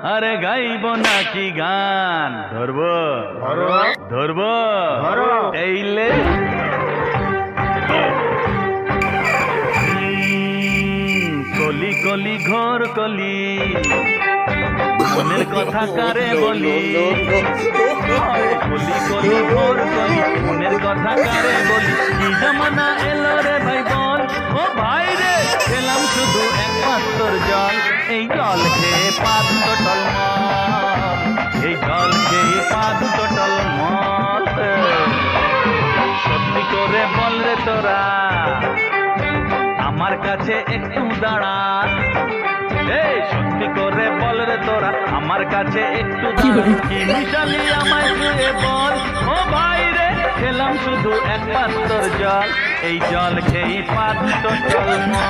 এবারে গাইব নাকি গান? ধরবো? ধরবো? এইলে কলি কলি ঘর কলি। মনের কথা কারে বলি? কলি কলি ঘর কলি। মনের কথা কারে বলি? কি জামানা এলো রে ভাই বল ও ভাই রে খেলাম শুধু একমাত্র জল। এই জল খেয়ে পা বল রে তোরা। আমার কাছে একটু দাঁড়া। এই সত্যি করে বল রে তোরা আমার কাছে একটু দাঁড়া। কি মিশালি আমায় বল। ও ভাই রে খেলাম শুধু এক পাত্তর জল। এই জল খেয়ে পাত জল পা